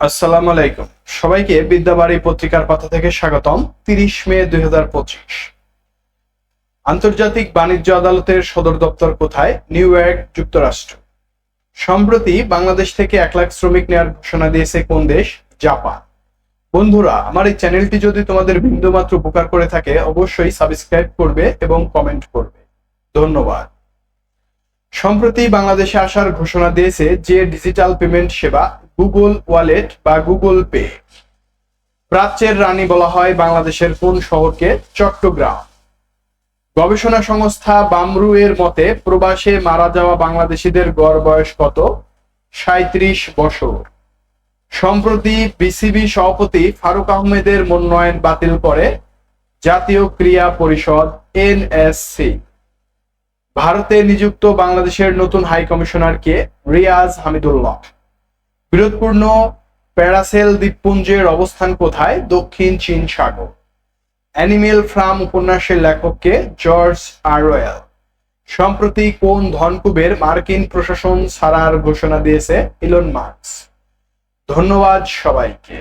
আসসালামু আলাইকুম। সবাইকে বিদ্যাবাড়ি পত্রিকার পাতা থেকে স্বাগতম, তিরিশ মে দুই হাজার পঁচিশ। আন্তর্জাতিক বাণিজ্য আদালতের সদর দপ্তর কোথায়? নিউ ইয়র্ক, যুক্তরাষ্ট্র। সম্প্রতি বাংলাদেশ থেকে এক লাখ শ্রমিক নেওয়ার ঘোষণা দিয়েছে কোন দেশ? জাপান। বন্ধুরা, আমার এই চ্যানেলটি যদি তোমাদের বিন্দুমাত্র উপকার করে থাকে, অবশ্যই সাবস্ক্রাইব করবে এবং কমেন্ট করবে। ধন্যবাদ। সম্প্রতি বাংলাদেশে আসার ঘোষণা দিয়েছে যে ডিজিটাল পেমেন্ট সেবা গুগল ওয়ালেট বা গুগল পে। প্রাচ্যের রানী বলা হয় বাংলাদেশের কোন শহরকে? চট্টগ্রাম। গবেষণা সংস্থা বামরু এর মতে প্রবাসে মারা যাওয়া বাংলাদেশিদের গড় বয়স কত? সাঁত্রিশ বছর। সম্প্রতি বিসিবি সভাপতি ফারুক আহমেদের মনোনয়ন বাতিল করে জাতীয় ক্রীড়া পরিষদ এনএসসি। ভারতে নিযুক্ত বাংলাদেশের নতুন হাই কমিশনার কে? রিয়াজ হামিদুল্লাহ। বিরোধপূর্ণ প্যারাসেল দ্বীপপুঞ্জের অবস্থান কোথায়? দক্ষিণ চীন সাগর। অ্যানিমেল ফ্রাম উপন্যাসের লেখককে জর্জ আরওয়েল সম্প্রতি কোন ধনকুবের মার্কিন প্রশাসন ছাড়ার ঘোষণা দিয়েছে ইলন মার্কস ধন্যবাদ সবাইকে।